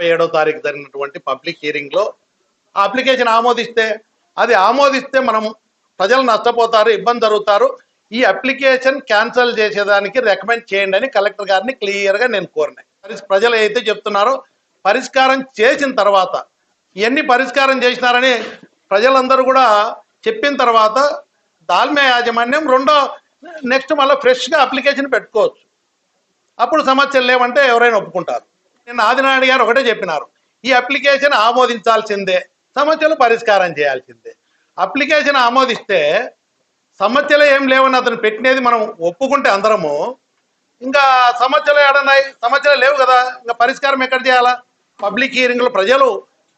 ముప్పై ఏడో తారీఖు జరిగినటువంటి పబ్లిక్ హీరింగ్లో ఆ అప్లికేషన్ ఆమోదిస్తే అది ఆమోదిస్తే మనం ప్రజలు నష్టపోతారు ఇబ్బంది జరుగుతారు. ఈ అప్లికేషన్ క్యాన్సిల్ చేసేదానికి రికమెండ్ చేయండి అని కలెక్టర్ గారిని క్లియర్గా నేను కోరినా. ప్రజలు ఏదైతే చెప్తున్నారో పరిష్కారం చేసిన తర్వాత ఎన్ని పరిష్కారం చేసినారని ప్రజలందరూ కూడా చెప్పిన తర్వాత దాల్మే యాజమాన్యం రెండో నెక్స్ట్ మళ్ళీ ఫ్రెష్గా అప్లికేషన్ పెట్టుకోవచ్చు. అప్పుడు సమస్యలు లేవంటే ఎవరైనా ఒప్పుకుంటారు. నిన్న ఆదినాయుడు గారు ఒకటే చెప్పినారు. ఈ అప్లికేషన్ ఆమోదించాల్సిందే సమస్యలు పరిష్కారం చేయాల్సిందే. అప్లికేషన్ ఆమోదిస్తే సమస్యలు ఏం లేవని అతను పెట్టినది మనం ఒప్పుకుంటే అందరము ఇంకా సమస్యలు ఏడన్నాయి సమస్యలు లేవు కదా ఇంకా పరిష్కారం ఎక్కడ చేయాలా? పబ్లిక్ హీరింగ్లో ప్రజలు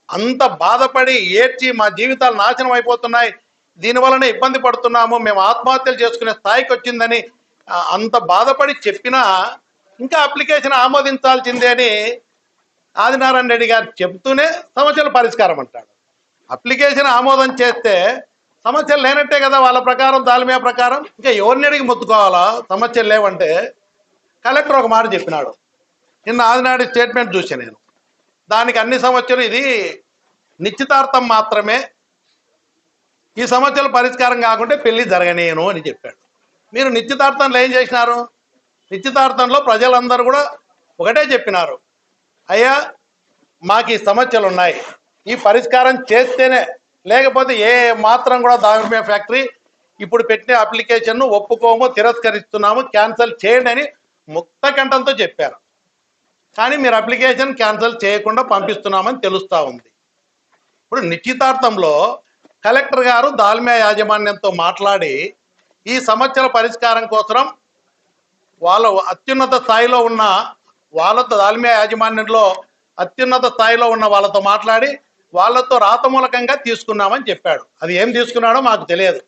అంత బాధపడి ఏడ్చి మా జీవితాలు నాశనం అయిపోతున్నాయి దీనివలన ఇబ్బంది పడుతున్నాము మేము ఆత్మహత్యలు చేసుకునే స్థాయికి వచ్చిందని అంత బాధపడి చెప్పినా ఇంకా అప్లికేషన్ ఆమోదించాల్సిందే అని ఆదినారాయణ రెడ్డి గారు చెప్తూనే సమస్యల పరిష్కారం అంటాడు. అప్లికేషన్ ఆమోదం చేస్తే సమస్యలు లేనట్టే కదా వాళ్ళ ప్రకారం దాల్మియా ప్రకారం. ఇంకా ఎవరిని అడిగి మొత్తుకోవాలా సమస్యలు లేవంటే కలెక్టర్ ఒక మాట చెప్పినాడు. నిన్న ఆదినాడు స్టేట్మెంట్ చూసాను నేను. దానికి అన్ని సమస్యలు ఇది నిశ్చితార్థం మాత్రమే. ఈ సమస్యలు పరిష్కారం కాకుంటే పెళ్ళి జరగనేను అని చెప్పాడు. మీరు నిశ్చితార్థంలో ఏం చేసినారు? నిశ్చితార్థంలో ప్రజలందరూ కూడా ఒకటే చెప్పినారు. అయ్యా మాకు ఈ సమస్యలు ఉన్నాయి ఈ పరిష్కారం చేస్తేనే లేకపోతే ఏ మాత్రం కూడా దాగుమే ఫ్యాక్టరీ ఇప్పుడు పెట్టిన అప్లికేషన్ను ఒప్పుకోము తిరస్కరిస్తున్నాము క్యాన్సిల్ చేయండి అని ముక్త కంఠంతో చెప్పారు. కానీ మీరు అప్లికేషన్ క్యాన్సిల్ చేయకుండా పంపిస్తున్నామని తెలుస్తూ ఉంది. ఇప్పుడు నిశ్చితార్థంలో కలెక్టర్ గారు దాల్మియా యాజమాన్యంతో మాట్లాడి ఈ సమస్యల పరిష్కారం కోసం వాళ్ళ అత్యున్నత స్థాయిలో ఉన్న వాళ్ళతో దాల్మియా యాజమాన్యంలో అత్యున్నత స్థాయిలో ఉన్న వాళ్ళతో మాట్లాడి వాళ్ళతో రాతమూలకంగా తీసుకున్నామని చెప్పాడు. అది ఏం తీసుకున్నాడో మాకు తెలియదు.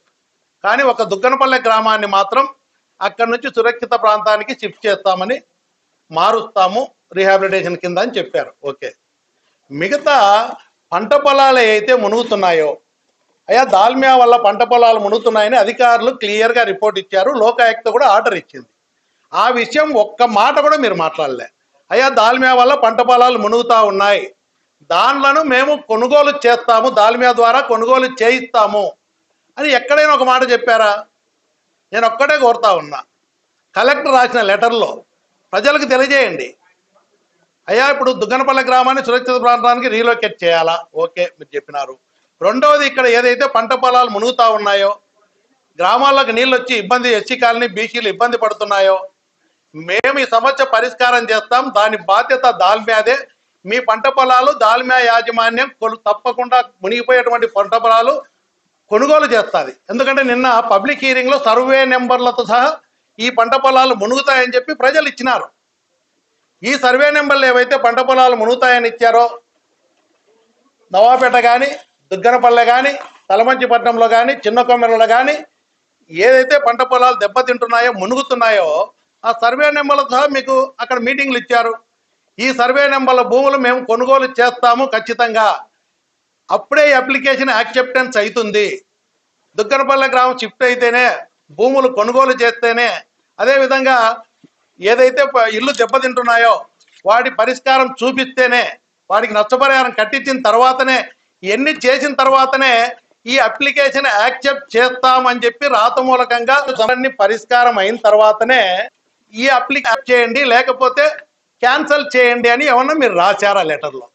కానీ ఒక దుగ్గనపల్లె గ్రామాన్ని మాత్రం అక్కడి నుంచి సురక్షిత ప్రాంతానికి షిఫ్ట్ చేస్తామని మారుస్తాము రీహాబిలిటేషన్ కింద అని చెప్పారు. ఓకే. మిగతా పంట పొలాలు అయితే మునుగుతున్నాయో అయ్యా దాల్మియా వల్ల పంట పొలాలు మునుగుతున్నాయని అధికారులు క్లియర్గా రిపోర్ట్ ఇచ్చారు. లోకాయుక్త కూడా ఆర్డర్ ఇచ్చింది. ఆ విషయం ఒక్క మాట కూడా మీరు మాట్లాడలే. అయ్యా దాల్మియా వల్ల పంట పొలాలు మునుగుతూ ఉన్నాయి. దానిలను మేము కొనుగోలు చేస్తాము దాల్మియా ద్వారా కొనుగోలు చేయిస్తాము. అని ఎక్కడైనా ఒక మాట చెప్పారా? నేను ఒక్కటే కోరుతా ఉన్నా. కలెక్టర్ రాసిన లెటర్లో ప్రజలకు తెలియజేయండి. అయ్యా ఇప్పుడు దుగ్గనపల్లె గ్రామాన్ని సురక్షిత ప్రాంతానికి రీలొకేట్ చేయాలా? ఓకే మీరు చెప్పినారు. రెండవది ఇక్కడ ఏదైతే పంట పొలాలు మునుగుతూ ఉన్నాయో గ్రామాల్లోకి నీళ్ళు వచ్చి ఇబ్బంది ఎస్సీ కాలనీ బీసీలు ఇబ్బంది పడుతున్నాయో మేము ఈ సమస్య పరిష్కారం చేస్తాం. దాని బాధ్యత దాల్మ్యాదే మీ పంట పొలాలు దాల్మ్యా యాజమాన్యం కొలు తప్పకుండా మునిగిపోయేటువంటి పంట పొలాలు కొనుగోలు చేస్తుంది. ఎందుకంటే నిన్న పబ్లిక్ హీరింగ్లో సర్వే నెంబర్లతో సహా ఈ పంట పొలాలు మునుగుతాయని చెప్పి ప్రజలు ఇచ్చినారు. ఈ సర్వే నెంబర్లు ఏవైతే పంట పొలాలు మునుగుతాయని ఇచ్చారో నవాపేట కానీ దుగ్గనపల్లె కానీ తలమంచిపట్నంలో కానీ చిన్న కొమ్మెరలో కానీ ఏదైతే పంట పొలాలు దెబ్బతింటున్నాయో మునుగుతున్నాయో ఆ సర్వే నెంబర్లతో మీకు అక్కడ మీటింగ్లు ఇచ్చారు. ఈ సర్వే నెంబర్ల భూములు మేము కొనుగోలు చేస్తాము ఖచ్చితంగా. అప్పుడే అప్లికేషన్ యాక్సెప్టెన్స్ అవుతుంది దుగ్గనపల్లె గ్రామం షిఫ్ట్ అయితేనే భూములు కొనుగోలు చేస్తేనే అదేవిధంగా ఏదైతే ఇల్లు దెబ్బతింటున్నాయో వాటి పరిష్కారం చూపిస్తేనే వాడికి నష్టపరిహారం కట్టించిన తర్వాతనే ఇవన్నీ చేసిన తర్వాతనే ఈ అప్లికేషన్ యాక్సెప్ట్ చేస్తామని చెప్పి రాత మూలకంగా పరిష్కారం అయిన తర్వాతనే ఈ అప్లికేషన్ చేయండి లేకపోతే క్యాన్సల్ చేయండి అని ఏమన్నా మీరు రాశారా లెటర్లో?